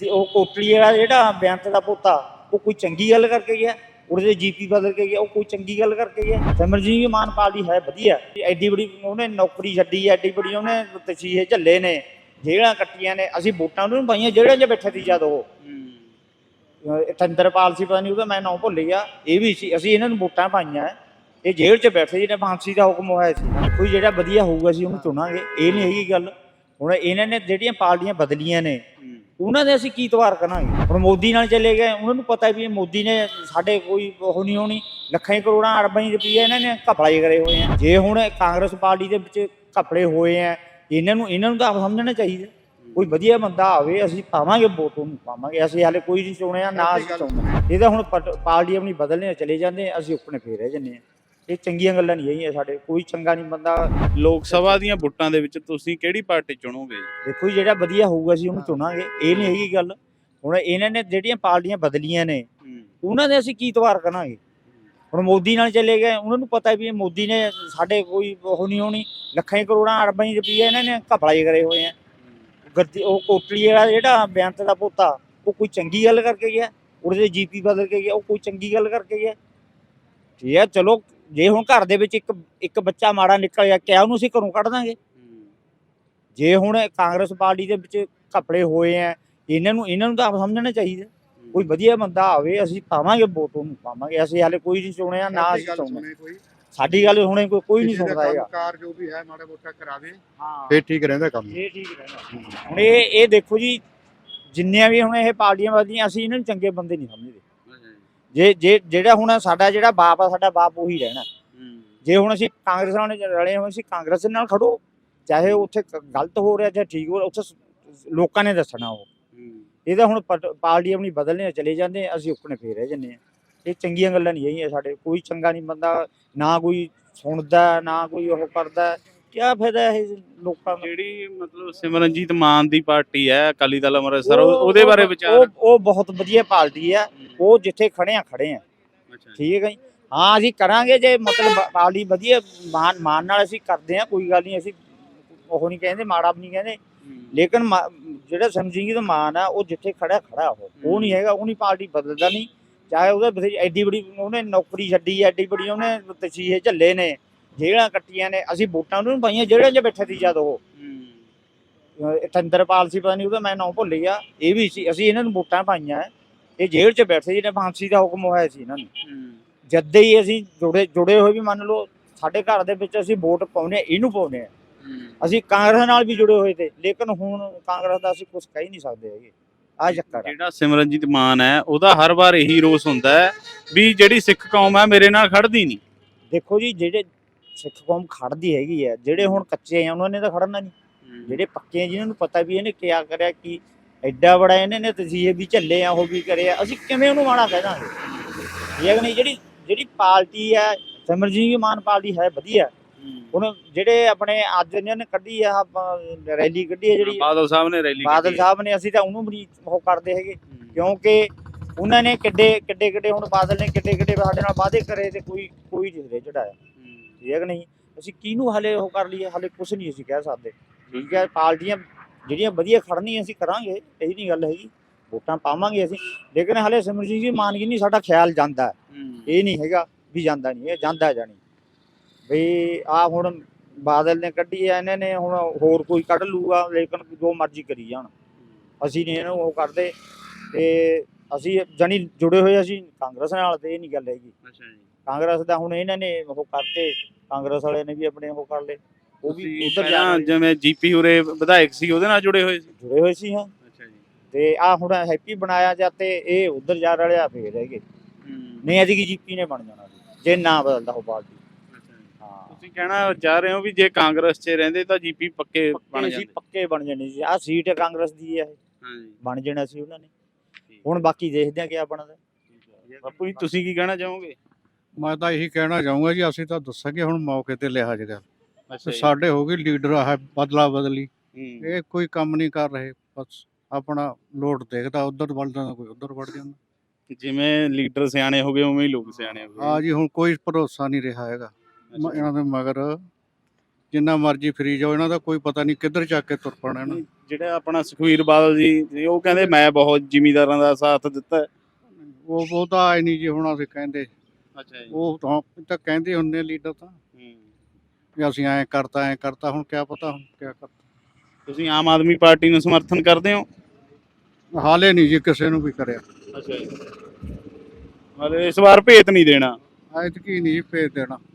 ਤੇ ਉਹ ਕੋਟਲੀ ਵਾਲਾ ਜਿਹੜਾ ਬੇਅੰਤ ਦਾ ਪੋਤਾ ਉਹ ਕੋਈ ਚੰਗੀ ਗੱਲ ਕਰਕੇ ਗਿਆ ਉਹਦੇ ਜੀਪੀ ਬਦਲ ਕੇ ਗਿਆ ਉਹ ਕੋਈ ਚੰਗੀ ਗੱਲ ਕਰਕੇ ਗਿਆ। ਸਿਮਰਜੀਤ ਮਾਨ ਪਾਰਟੀ ਹੈ ਵਧੀਆ। ਐਡੀ ਬੜੀ ਉਹਨੇ ਨੌਕਰੀ ਛੱਡੀ ਹੈ, ਐਡੀ ਬੜੀ ਉਹਨੇ ਤਸੀਹੇ ਝੱਲੇ ਨੇ ਜੇਲ੍ਹਾਂ ਕੱਟੀਆਂ ਨੇ ਅਸੀਂ ਵੋਟਾਂ ਉਹਨੂੰ ਪਾਈਆਂ ਜੇਲ੍ਹਾਂ 'ਚ ਬੈਠੇ ਸੀ ਜਦ ਉਹ। ਤੰਦਰਪਾਲ ਸੀ ਪਤਾ ਨਹੀਂ ਉਹਦਾ ਮੈਂ ਨਾਮ ਭੁੱਲ ਗਿਆ ਇਹ ਵੀ ਸੀ ਅਸੀਂ ਇਹਨਾਂ ਨੂੰ ਵੋਟਾਂ ਪਾਈਆਂ ਇਹ ਜੇਲ੍ਹ 'ਚ ਬੈਠੇ ਜਿਹਨੇ ਫਾਂਸੀ ਦਾ ਹੁਕਮ ਹੋਇਆ ਸੀ। ਕੋਈ ਜਿਹੜਾ ਵਧੀਆ ਹੋਊਗਾ ਅਸੀਂ ਉਹਨੂੰ ਚੁਣਾਂਗੇ ਇਹ ਨਹੀਂ ਹੈਗੀ ਗੱਲ। ਹੁਣ ਇਹਨਾਂ ਨੇ ਜਿਹੜੀਆਂ ਪਾਰਟੀਆਂ ਬਦਲੀਆਂ ਨੇ ਉਹਨਾਂ ਦੇ ਅਸੀਂ ਕੀ ਤਵਾਰ ਕਰਾਂਗੇ? ਹੁਣ ਮੋਦੀ ਨਾਲ ਚਲੇ ਗਏ ਉਹਨਾਂ ਨੂੰ ਪਤਾ ਵੀ ਇਹ ਮੋਦੀ ਨੇ ਸਾਡੇ ਕੋਈ ਉਹ ਨਹੀਂ ਹੋਣੀ ਲੱਖਾਂ ਕਰੋੜਾਂ ਅਰਬਾਂ ਹੀ ਰੁਪਈਏ ਇਹਨਾਂ ਨੇ ਘਪਲਾਈ ਕਰੇ ਹੋਏ ਆ। ਜੇ ਹੁਣ ਕਾਂਗਰਸ ਪਾਰਟੀ ਦੇ ਵਿੱਚ ਘਪਲੇ ਹੋਏ ਆ ਇਹਨਾਂ ਨੂੰ ਇਹਨਾਂ ਨੂੰ ਤਾਂ ਸਮਝਣਾ ਚਾਹੀਦਾ। ਕੋਈ ਵਧੀਆ ਬੰਦਾ ਆਵੇ ਅਸੀਂ ਪਾਵਾਂਗੇ ਵੋਟ ਉਹਨੂੰ ਪਾਵਾਂਗੇ। ਅਸੀਂ ਹਾਲੇ ਕੋਈ ਨਹੀਂ ਚੁਣਿਆ ਨਾ ਅਸੀਂ ਚਾਹੁੰਦੇ। ਇਹ ਤਾਂ ਹੁਣ ਪਾਰਟੀ ਆਪਣੀ ਬਦਲਨੇ ਚਲੇ ਜਾਂਦੇ ਅਸੀਂ ਆਪਣੇ ਫੇਰ ਰਹਿ ਜੰਨੇ ਆ। ਇਹ ਚੰਗੀਆਂ ਗੱਲਾਂ ਨਹੀਂ ਹੈਗੀਆਂ ਸਾਡੇ ਕੋਈ ਚੰਗਾ ਨਹੀਂ ਬੰਦਾ ਲੋਕ ਸਭਾ ਦੀਆਂ ਵੋਟਾਂ ਦੇ ਵਿੱਚ ਤੁਸੀਂ ਕਿਹੜੀ ਪਾਰਟੀ ਚੁਣੋਗੇ? ਦੇਖੋ ਜੀ, ਜਿਹੜਾ ਵਧੀਆ ਹੋਊਗਾ ਅਸੀਂ ਉਹਨੂੰ ਚੁਣਾਂਗੇ ਇਹ ਨਹੀਂ ਹੈਗੀ ਗੱਲ। ਹੁਣ ਇਹਨਾਂ ਨੇ ਜਿਹੜੀਆਂ ਪਾਰਟੀਆਂ ਬਦਲੀਆਂ ਨੇ ਉਹਨਾਂ ਦੇ ਅਸੀਂ ਕੀ ਤਵਾਰ ਕਰਾਂਗੇ? ਹੁਣ ਮੋਦੀ ਨਾਲ ਚਲੇ ਗਏ ਉਹਨਾਂ ਨੂੰ ਪਤਾ ਵੀ ਇਹ ਮੋਦੀ ਨੇ ਸਾਡੇ ਕੋਈ ਉਹ ਨਹੀਂ ਹੋਣੀ ਲੱਖਾਂ ਹੀ ਕਰੋੜਾਂ ਅਰਬਾਂ ਹੀ ਰੁਪਈਏ ਇਹਨਾਂ ਨੇ ਘਪਲਾਈ ਕਰੇ ਹੋਏ ਆ। ਗੱਦੀ ਉਹ ਕੋਟਲੀ ਵਾਲਾ ਜਿਹੜਾ ਬੇਅੰਤ ਦਾ ਪੋਤਾ ਉਹ ਕੋਈ ਚੰਗੀ ਗੱਲ ਕਰਕੇ ਗਿਆ ਉਹਦੇ ਜੀਪੀ ਬਦਲ ਕੇ ਗਿਆ ਉਹ ਕੋਈ ਚੰਗੀ ਗੱਲ ਕਰਕੇ ਗਿਆ। ਠੀਕ ਹੈ ਚਲੋ ਜੇ ਹੁਣ ਘਰ ਦੇ ਵਿੱਚ ਇੱਕ ਇੱਕ ਬੱਚਾ ਮਾੜਾ ਨਿਕਲ ਗਿਆ ਕਿਆ ਉਹਨੂੰ ਅਸੀਂ ਘਰੋਂ ਕੱਢ ਦਾਂਗੇ? ਜੇ ਹੁਣ ਕਾਂਗਰਸ ਪਾਰਟੀ ਦੇ ਵਿੱਚ ਘਪਲੇ ਹੋਏ ਆ ਇਹਨਾਂ ਨੂੰ ਇਹਨਾਂ ਨੂੰ ਤਾਂ ਆਪ ਸਮਝਣਾ ਚਾਹੀਦਾ। ਕੋਈ ਵਧੀਆ ਬੰਦਾ ਆਵੇ ਅਸੀਂ ਪਾਵਾਂਗੇ ਵੋਟ ਉਹਨੂੰ ਪਾਵਾਂਗੇ। ਅਸੀਂ ਹਾਲੇ ਕੋਈ ਨਹੀਂ ਚੁਣਿਆ ਨਾ ਅਸੀਂ ਸਾਡੀ ਗੱਲ ਹੁਣੇ ਕੋਈ ਕੋਈ ਨਹੀਂ ਸੁਣਦਾ ਹੈਗਾ ਕੰਮਕਾਰ ਜੋ ਵੀ ਹੈ ਮਾੜਾ ਮੋਟਾ ਕਰਾਵੇ ਹਾਂ। ਫੇਰ ਠੀਕ ਰਹਿੰਦਾ ਕੰਮ। ਇਹ ਠੀਕ ਰਹਿੰਦਾ। ਹੁਣ ਇਹ ਇਹ ਦੇਖੋ ਜੀ ਜਿੰਨੀਆਂ ਵੀ ਹੁਣ ਇਹ ਪਾਰਟੀਆਂ ਵਧਦੀਆਂ ਅਸੀਂ ਇਹਨਾਂ ਨੂੰ ਚੰਗੇ ਬੰਦੇ ਨਹੀਂ ਸਮਝਦੇ। ਜੇ ਜੇ ਜਿਹੜਾ ਹੁਣ ਸਾਡਾ ਜਿਹੜਾ ਬਾਪ ਆ ਸਾਡਾ ਬਾਪ ਉਹੀ ਰਹਿਣਾ। ਜੇ ਹੁਣ ਅਸੀਂ ਕਾਂਗਰਸ ਨਾਲ ਰਲੇ ਹੋਏ ਅਸੀਂ ਕਾਂਗਰਸ ਨਾਲ ਖੜੋ। ਚਾਹੇ ਉੱਥੇ ਗਲਤ ਹੋ ਰਿਹਾ ਚਾਹੇ ਠੀਕ ਹੋ ਰਿਹਾ ਉੱਥੇ ਸ- ਲੋਕਾਂ ਨੇ ਦੱਸਣਾ ਉਹ। ਇਹ ਤਾਂ ਹੁਣ ਪਾਰਟੀ ਆਪਣੀ ਬਦਲਨੇ ਚਲੇ ਜਾਂਦੇ ਅਸੀਂ ਉੱਕਣੇ ਫੇਰ ਰਹਿ ਜੰਨੇ ਆ। ਇਹ ਚੰਗੀਆਂ ਗੱਲਾਂ ਨਹੀਂ ਹੈਗੀਆਂ ਸਾਡੇ। ਕੋਈ ਚੰਗਾ ਨਹੀਂ ਬੰਦਾ ਨਾ ਕੋਈ ਸੁਣਦਾ ਨਾ ਕੋਈ ਉਹ ਕਰਦਾ। ਕਿਆ ਫਾਇਦਾ ਇਹ ਲੋਕਾਂ ਦਾ ਜਿਹੜੀ ਮਤਲਬ ਸਿਮਰਨਜੀਤ ਮਾਨ ਦੀ ਪਾਰਟੀ ਹੈ ਅਕਾਲੀ ਦਲ ਅੰਮ੍ਰਿਤਸਰ ਉਹ- ਉਹਦੇ ਬਾਰੇ ਵਿਚਾਰ। ਉਹ ਉਹ ਬਹੁਤ ਵਧੀਆ ਪਾਰਟੀ ਆ। ਉਹ ਜਿੱਥੇ ਖੜੇ ਆ ਖੜੇ ਆ। ਠੀਕ ਹੈ ਜੀ? ਹਾਂ ਅਸੀਂ ਕਰਾਂਗੇ ਜੇ ਮਤਲਬ ਪਾਰਟੀ ਵਧੀਆ ਮਾਨ ਮਾਨ ਨਾਲ ਅਸੀਂ ਕਰਦੇ ਆ ਕੋਈ ਗੱਲ ਨਹੀਂ ਅਸੀਂ ਉਹ ਨਹੀਂ ਕਹਿੰਦੇ ਮਾੜਾ ਵੀ ਨਹੀਂ ਕਹਿੰਦੇ। ਲੇਕਿਨ ਜਿਹੜਾ ਸਮਝੀਂਗੇ ਤਾਂ ਮਾਨ ਆ ਉਹ ਜਿੱਥੇ ਖੜਾ ਖੜਾ ਉਹ। ਉਹ ਨਹੀਂ ਹੈਗਾ ਉਹ ਨਹੀਂ ਪਾਰਟੀ ਬਦਲਦਾ ਨਹੀਂ। ਚਾਹੇ ਉਹਦੇ ਐਡੀ ਬੜੀ ਉਹਨੇ ਨੌਕਰੀ ਛੱਡੀ ਐਡੀ ਬੜੀ ਉਹਨੇ ਤਸੀਹੇ ਝੱਲੇ ਨੇ ਜੇਲ੍ਹਾਂ ਕੱਟੀਆਂ ਨੇ ਅਸੀਂ ਵੋਟਾਂ ਉਹਨੂੰ ਪਾਈਆਂ ਜੇਲ੍ਹਾਂ 'ਚ ਬੈਠੇ ਸੀ ਜਦ ਉਹ। ਤੰਦਰਪਾਲ ਸੀ ਪਤਾ ਨਹੀਂ ਉਹਦਾ ਮੈਂ ਨਾਮ ਭੁੱਲ ਗਿਆ। ਇਹ ਵੀ ਸੀ ਅਸੀਂ ਇਹਨਾਂ ਨੂੰ ਵੋਟਾਂ ਪਾਈਆਂ। ਇਹ ਜੇਲ੍ਹ 'ਚ ਬੈਠੇ ਜਿਹਨੇ ਫਾਂਸੀ ਦਾ ਹੁਕਮ ਹੋਇਆ ਸੀ ਇਹਨਾਂ ਨੂੰ। ਜਦ ਹੀ ਅਸੀਂ ਜੁੜੇ ਜੁੜੇ ਹੋਏ ਵੀ ਮੰਨ ਲਓ ਸਾਡੇ ਘਰ ਦੇ ਵਿੱਚ ਅਸੀਂ ਵੋਟ ਪਾਉਨੇ ਇਹਨੂੰ ਪਾਉਨੇ ਆ ਅਸੀਂ ਕਾਂਗਰਸ ਨਾਲ ਵੀ ਜੁੜੇ ਹੋਏ ਤੇ ਲੇਕਿਨ ਹੁਣ ਕਾਂਗਰਸ ਦਾ ਅਸੀਂ ਕੁਝ ਕਹਿ ਨਹੀਂ ਸਕਦੇ ਹੈਗੇ। ਆ ਚੱਕਰ ਜਿਹੜਾ ਸਿਮਰਨਜੀਤ ਮਾਨ ਹੈ ਉਹਦਾ ਹਰ ਵਾਰ ਇਹੀ ਰੋਸ ਹੁੰਦਾ ਹੈ ਵੀ ਜਿਹੜੀ ਸਿੱਖ ਕੌਮ ਹੈ ਮੇਰੇ ਨਾਲ ਖੜਦੀ ਨਹੀਂ। ਦੇਖੋ ਜੀ ਜਿਹੜੇ ਸਿੱਖ ਕੌਮ ਖੜਦੀ ਹੈਗੀ ਆ ਜਿਹੜੇ ਹੁਣ ਕੱਚੇ ਆ ਉਹਨਾਂ ਨੇ ਤਾਂ ਖੜਨਾ ਨਹੀਂ। ਜਿਹੜੇ ਪੱਕੇ ਆ ਜਿਨ੍ਹਾਂ ਨੂੰ ਪਤਾ ਵੀ ਇਹਨੇ ਕਿਆ ਕਰਿਆ ਕੀ ਐਡਾ ਬੜਾ ਇਹਨੇ ਨੇ ਤਸੀਹੇ ਵੀ ਝੱਲੇ ਆ ਉਹ ਵੀ ਕਰਿਆ ਅਸੀਂ ਕਿਵੇਂ ਉਹਨੂੰ ਮਾੜਾ ਕਹਿ ਦਾਂਗੇ? ਇਹ ਨਹੀਂ ਜਿਹੜੀ ਜਿਹੜੀ ਪਾਰਟੀ ਹੈ ਸਿਮਰਜੀਤ ਮਾਨ ਪਾਰਟੀ ਹੈ ਵਧੀਆ। ਹੁਣ ਜਿਹੜੇ ਆਪਣੇ ਅੱਜ ਇਹਨਾਂ ਨੇ ਕੱਢੀ ਆ ਰੈਲੀ ਕੱਢੀ ਹੈ ਜਿਹੜੀ। ਬਾਦਲ ਸਾਹਿਬ ਨੇ ਰੈਲੀ ਬਾਦਲ ਸਾਹਿਬ ਨੇ ਅਸੀਂ ਤਾਂ ਉਹਨੂੰ ਵੀ ਉਹ ਕਰਦੇ ਹੈਗੇ। ਕਿਉਂਕਿ ਉਹਨਾਂ ਨੇ ਕਿੱਡੇ ਕਿੱਡੇ ਕਿੱਡੇ ਹੁਣ ਬਾਦਲ ਨੇ ਕਿੱਡੇ ਕਿੱਡੇ ਸਾਡੇ ਨਾਲ ਵਾਅਦੇ ਕਰੇ ਤੇ ਕੋਈ ਕੋਈ ਨਹੀਂ ਸਿਰੇ ਚੜਾਇਆ। ਠੀਕ ਹੈ ਕਿ ਨਹੀਂ? ਅਸੀਂ ਕਿਹਨੂੰ ਹਲੇ ਉਹ ਕਰ ਲਈਏ? ਹਲੇ ਕੁਝ ਨਹੀਂ ਅਸੀਂ ਕਹਿ ਸਕਦੇ। ਠੀਕ ਹੈ। ਪਾਰਟੀਆਂ ਜਿਹੜੀਆਂ ਵਧੀਆ ਖੜਨੀਆਂ ਅਸੀਂ ਕਰਾਂਗੇ ਇਹੀ ਨਹੀਂ ਗੱਲ ਹੈਗੀ। ਵੋਟਾਂ ਪਾਵਾਂਗੇ ਅਸੀਂ। ਲੇਕਿਨ ਹਲੇ ਸਿਮਰਜੀਤ ਜੀ ਮਾਨ ਕੀ ਨਹੀਂ ਸਾਡਾ ਖਿਆਲ ਜਾਂਦਾ। ਇਹ ਨਹੀਂ ਹੈਗਾ ਵੀ ਜਾਂਦਾ ਨਹੀਂ ਇਹ ਜਾਂਦਾ ਜਾਣੀ ਵੀ ਆ ਹੁਣ ਬਾਦਲ ਨੇ ਕੱਢੀ ਆ ਇਹਨਾਂ ਨੇ ਹੁਣ ਹੋਰ ਕੋਈ ਕੱਢ ਲੂਗਾ ਲੇਕਿਨ ਜੋ ਮਰਜ਼ੀ ਕਰੀ ਜਾਣ। ਅਸੀਂ ਨਹੀਂ ਇਹਨੂੰ ਉਹ ਕਰਦੇ। ਤੇ ਅਸੀਂ ਜਾਣੀ ਜੁੜੇ ਹੋਏ ਅਸੀਂ ਕਾਂਗਰਸ ਨਾਲ ਤੇ ਇਹ ਨਹੀਂ ਗੱਲ ਹੈਗੀ। ਅੱਛਾ ਜੀ। ਕਾਂਗਰਸ ਦਾ ਹੁਣ ਇਹਨਾਂ ਨੇ ਉਹ ਕਰਤੇ ਕਾਂਗਰਸ ਵਾਲੇ ਨੇ ਵੀ ਆਪਣੇ ਉਹ ਕਰ ਲਏ। ਉਹ ਵੀ ਉਧਰ ਜਾਣ ਜਿਵੇਂ ਜੀਪੀ ਉਰੇ ਵਿਧਾਇਕ ਸੀ ਉਹਦੇ ਨਾਲ ਜੁੜੇ ਹੋਏ ਸੀ? ਜੁੜੇ ਹੋਏ ਸੀ ਹਾਂ। ਅੱਛਾ ਜੀ। ਤੇ ਆ ਹੁਣ ਹੈਪੀ ਬਣਾਇਆ ਜਾਂਦੇ ਇਹ ਉਧਰ ਜਾ ਰਲੇ ਆ ਫੇਰ ਰਹਿ ਗਏ। ਨਹੀਂ ਅਜੇ ਜੀਪੀ ਨੇ ਬਣ ਜਾਣਾ ਸੀ, ਜੇ ਨਾ ਬਦਲਦਾ ਉਹ ਪਾਰਟੀ। ਹਾਂ। ਤੁਸੀਂ ਕਹਿਣਾ ਚਾਹ ਰਹੇ ਹੋ ਵੀ ਜੇ ਕਾਂਗਰਸ 'ਚ ਰਹਿੰਦੇ ਤਾਂ ਜੀਪੀ ਪੱਕੇ ਬਣ ਜਾਂਦੇ। ਪੱਕੇ ਬਣ ਜਾਣੀ ਸੀ ਆ ਸੀਟ ਕਾਂਗਰਸ ਦੀ ਹੈ ਹਾਂਜੀ ਬਣ ਜਾਣਾ ਸੀ ਉਹਨਾਂ ਨੇ। ਹੁਣ ਬਾਕੀ ਦੇਖਦੇ ਆ ਕਿਆ ਬਣਦਾ। ਬਾਪੂ ਜੀ ਤੁਸੀਂ ਕੀ ਕਹਿਣਾ ਚਾਹੋਗੇ? ਮੈਂ ਤਾਂ ਇਹੀ ਕਹਿਣਾ ਚਾਹੂੰਗਾ ਜੀ ਅਸੀਂ ਤਾਂ ਦੱਸਾਂਗੇ ਹੁਣ ਮੌਕੇ ਤੇ ਲਿਆ ਜਗਾ ਅੱਛਾ ਸਾਡੇ ਹੋ ਗਈ ਲੀਡਰ ਆ ਬਦਲਾ ਬਦਲੀ। ਹੂੰ। ਇਹ ਕੋਈ ਕੰਮ ਨਹੀਂ ਕਰ ਰਹੇ ਬਸ ਆਪਣਾ ਲੋਡ ਦੇਖਦਾ ਉਧਰ ਵੜ ਜਾਂਦਾ ਕੋਈ ਉਧਰ ਵੜ ਜਾਂਦਾ। ਜਿਵੇਂ ਲੀਡਰ ਸਿਆਣੇ ਹੋ ਗਏ ਉਵੇਂ ਹੀ ਲੋਕ ਸਿਆਣੇ ਹੋ ਗਏ। ਆ ਜੀ ਹੁਣ ਕੋਈ ਭਰੋਸਾ ਨਹੀਂ ਰਿਹਾ ਹੈਗਾ। ਮ- ਅੱਛਾ। ਇਹਨਾਂ ਦੇ ਮਗਰ ਜਿੰਨਾ ਮਰਜ਼ੀ ਫਰੀ ਜਾਓ ਇਹਨਾਂ ਦਾ ਕੋਈ ਪਤਾ ਨਹੀਂ ਕਿੱਧਰ ਚੱਕ ਕੇ ਤੁਰ ਪੈਣਾ ਇਹਨਾਂ ਜਿਹੜਾ ਆਪਣਾ ਸੁਖਵੀਰ ਬਾਦਲ ਜੀ ਜੀ, ਉਹ ਕਹਿੰਦੇ ਮੈਂ ਬਹੁਤ ਜ਼ਿਮੀਂਦਾਰਾਂ ਦਾ ਸਾਥ ਦਿੱਤਾ। ਉਹ ਉਹ ਤਾਂ ਆਏ ਨਹੀਂ ਜੀ ਹੁਣ ਅਸੀਂ ਕਹਿੰਦੇ। ਅੱਛਾ ਜੀ। ਉਹ ਤਾਂ ਤਾਂ ਕਹਿੰਦੇ ਹੁੰਦੇ ਲੀਡਰ ਤਾਂ। ਵੀ ਅਸੀਂ ਐਂ ਕਰਤਾ ਐਂ ਕਰਤਾ ਹੁਣ ਕਿਆ ਪਤਾ ਹੁਣ ਕਿਆ ਕਰਤਾ। ਤੁਸੀਂ ਆਮ ਆਦਮੀ ਪਾਰਟੀ ਨੂੰ ਸਮਰਥਨ ਕਰਦੇ ਹੋ? ਹਾਲੇ ਨਹੀਂ ਜੀ ਕਿਸੇ ਨੂੰ ਵੀ ਕਰਿਆ। ਅੱਛਾ ਜੀ। ਮਤਲਬ ਇਸ ਵਾਰ ਭੇਤ ਨਹੀਂ ਦੇਣਾ। ਐਤਕੀ ਨਹੀਂ ਭੇਜ ਦੇਣਾ।